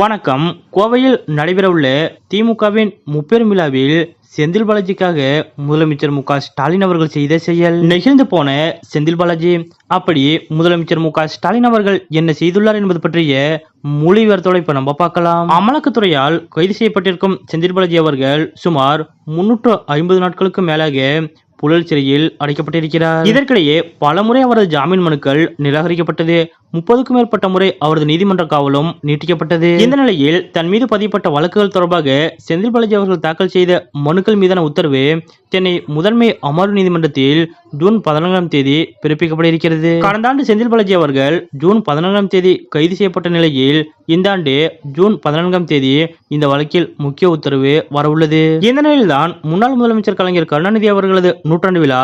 வணக்கம். கோவையில் நடைபெறவுள்ள திமுகவின் முப்பெரும் விழாவில் செந்தில் பாலாஜிக்காக முதலமைச்சர் மு ஸ்டாலின் அவர்கள் செய்த செயல். நெகிழ்ந்து போன செந்தில் பாலாஜி அப்படி முதலமைச்சர் மு ஸ்டாலின் அவர்கள் என்ன செய்துள்ளார் என்பது பற்றிய மொழி விவரத்தோட இப்ப நம்ம பார்க்கலாம். அமலாக்கத்துறையால் கைது செய்யப்பட்டிருக்கும் செந்தில் பாலாஜி அவர்கள் சுமார் முன்னூற்று ஐம்பது நாட்களுக்கு மேலாக புழல் சிறையில் அடைக்கப்பட்டிருக்கிறார். இதற்கிடையே பலமுறை அவரது ஜாமீன் மனுக்கள் நிராகரிக்கப்பட்டது. முப்பதுக்கும் மேற்பட்ட முறை அவரது நீதிமன்ற காவலும் நீட்டிக்கப்பட்டது. இந்த நிலையில் தன் மீது பதியப்பட்ட வழக்குகள் தொடர்பாக செந்தில் பாலாஜி அவர்கள் தாக்கல் செய்த மனுக்கள் மீதான உத்தரவு சென்னை முதன்மை அமர்வு நீதிமன்றத்தில் ஜூன் பதினான்காம் தேதி பிறப்பிக்கப்பட இருக்கிறது கடந்த ஆண்டு செந்தில் பாலாஜி அவர்கள் ஜூன் பதினான்காம் தேதி கைது செய்யப்பட்ட நிலையில் இந்த ஆண்டு ஜூன் பதினான்காம் தேதி இந்த வழக்கில் முக்கிய உத்தரவு வரவுள்ளது. இந்த நிலையில்தான் முன்னாள் முதலமைச்சர் கலைஞர் கருணாநிதி அவர்களது நூற்றாண்டு விழா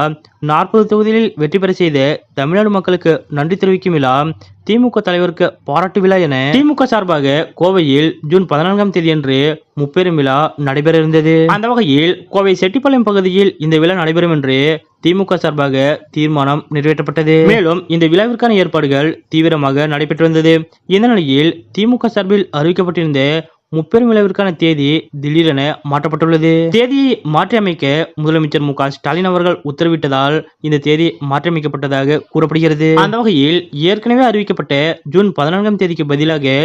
நாற்பது தொகுதிகளில் வெற்றி பெற செய்த தமிழ்நாடு மக்களுக்கு நன்றி தெரிவிக்கும் விழா திமுக தலைவருக்கு பாராட்டு விழா என திமுக சார்பாக கோவையில் ஜூன் பதினான்காம் தேதியன்று முப்பெரும் விழா நடைபெற இருந்தது. அந்த வகையில் கோவை செட்டிப்பாளையம் பகுதியில் இந்த விழா நடைபெறும் என்று திமுக சார்பாக தீர்மானம் நிறைவேற்றப்பட்டது. மேலும் இந்த விழாவிற்கான ஏற்பாடுகள் தீவிரமாக நடைபெற்று வந்தது. இந்த நிலையில் திமுக சார்பில் அறிவிக்கப்பட்டிருந்த முப்பெரும் விழாவிற்கான தேதி திடீரென மாற்றப்பட்டுள்ளது. தேதியை மாற்றியமைக்க முதலமைச்சர் மு ஸ்டாலின் அவர்கள் உத்தரவிட்டதால் இந்த தேதி மாற்றியமைக்கப்பட்டதாக கூறப்படுகிறது. அந்த வகையில் ஏற்கனவே அறிவிக்கப்பட்ட ஜூன் பதினான்காம் தேதிக்கு பதிலாக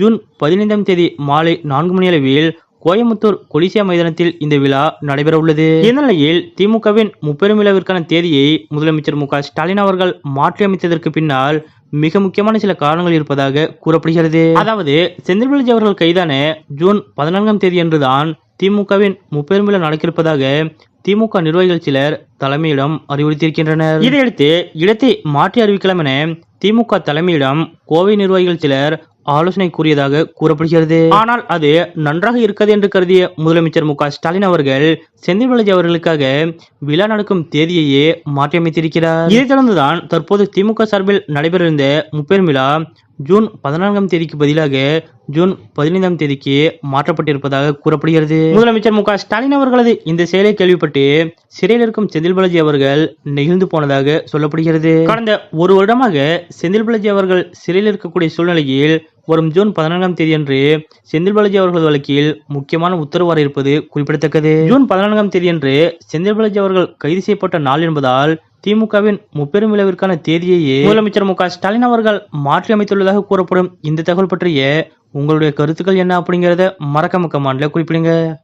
ஜூன் பதினைந்தாம் தேதி மாலை நான்கு மணி அளவில் கோயம்புத்தூர் கொலிசியா மைதானத்தில் இந்த விழா நடைபெற உள்ளது இந்நிலையில் திமுகவின் முப்பெரும் விழாவிற்கான தேதியை முதலமைச்சர் மு ஸ்டாலின் அவர்கள் மாற்றியமைத்ததற்கு பின்னால் மிக முக்கியமான சில காரணங்கள் இருப்பதாக கூறப்படுகிறது. அதாவது செந்தில் பாலாஜி அவர்கள் கைதான ஜூன் பதினான்காம் தேதி அன்றுதான் திமுகவின் முப்பெரும் விழா நடக்கிருப்பதாக திமுக நிர்வாகிகள் சிலர் தலைமையிடம் அறிவுறுத்தியிருக்கின்றனர். இதையடுத்து இடத்தை மாற்றி அறிவிக்கலாம் என திமுக தலைமையிடம் கோவை நிர்வாகிகள் சிலர் ஆலோசனை கூறியதாக கூறப்படுகிறது. ஆனால் அது நன்றாக இருக்காது என்று கருதிய முதலமைச்சர் மு ஸ்டாலின் அவர்கள் செந்தில் பாலாஜி அவர்களுக்காக விழா நடக்கும் தேதியையே மாற்றியமைத்திருக்கிறார். இதைத் தொடர்ந்துதான் தற்போது திமுக சார்பில் நடைபெறவிருந்த முப்பெரும் விழா ஜூன் பதினான்காம் தேதிக்கு பதிலாக ஜூன் பதினைந்தாம் தேதிக்கு மாற்றப்பட்டிருப்பதாக கூறப்படுகிறது. முதலமைச்சர் மு க ஸ்டாலின் அவர்களது இந்த செயலை கேள்விப்பட்டு சிறையில் இருக்கும் செந்தில் பாலாஜி அவர்கள் நெகிழ்ந்து போனதாக சொல்லப்படுகிறது. கடந்த ஒரு வருடமாக செந்தில் பாலாஜி அவர்கள் சிறையில் இருக்கக்கூடிய சூழ்நிலையில் வரும் ஜூன் பதினான்காம் தேதியன்று செந்தில் பாலாஜி அவர்களது வழக்கில் முக்கியமான உத்தரவு வர இருப்பது குறிப்பிடத்தக்கது. ஜூன் பதினான்காம் தேதியன்று செந்தில் பாலாஜி அவர்கள் கைது செய்யப்பட்ட நாள் என்பதால் திமுகவின் முப்பெரும் விளைவிற்கான தேதியையே முதலமைச்சர் மு ஸ்டாலின் அவர்கள் மாற்றி அமைத்துள்ளதாக கூறப்படும் இந்த தகவல் பற்றிய உங்களுடைய கருத்துக்கள் என்ன அப்படிங்கறத மறக்க கமாண்ட்ல குறிப்பிடுங்க.